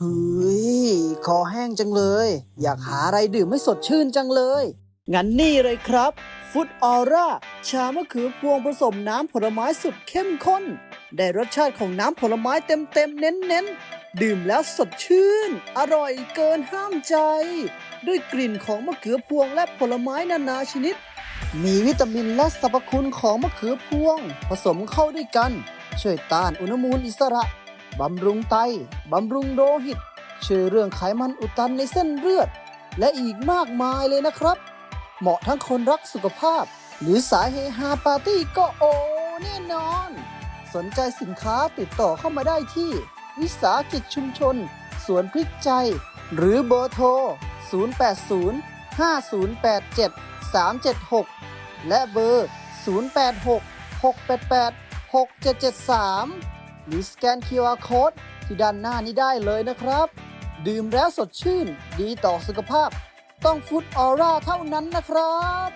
เฮ้ยคอแห้งจังเลย อยากหาอะไรดื่มให้สดชื่นจังเลย งั้นนี่เลยครับฟุตออร่าชามะเขือพวงผสมน้ำผลไม้สุดเข้มข้น ได้รสชาติของน้ำผลไม้เต็มๆ เน้นๆ ดื่มแล้วสดชื่น อร่อยเกินห้ามใจ ด้วยกลิ่นของมะเขือพวงและผลไม้นานาชนิด มีวิตามินและสรรพคุณของมะเขือพวง ผสมเข้าด้วยกัน ช่วยต้านอุณหภูมิอิสระ บำรุงไต บำรุงโลหิต ช่วยเรื่องไขมันอุดตันในเส้นเลือด และอีกมากมายเลยนะครับ เหมาะทั้งคนรักสุขภาพ หรือสายเฮฮาปาร์ตี้ก็โอแน่นอน สนใจสินค้าติดต่อเข้ามาได้ที่ วิสาหกิจชุมชน สวนพริกใจ หรือเบอร์โทร 080 5087 376 และเบอร์ 086 688 6773 หรือสแกน QR Code ที่ด้านหน้านี้ได้เลยนะครับ ดื่มแล้วสดชื่น ดีต่อสุขภาพ ต้องฟุตออร่าเท่านั้นนะครับ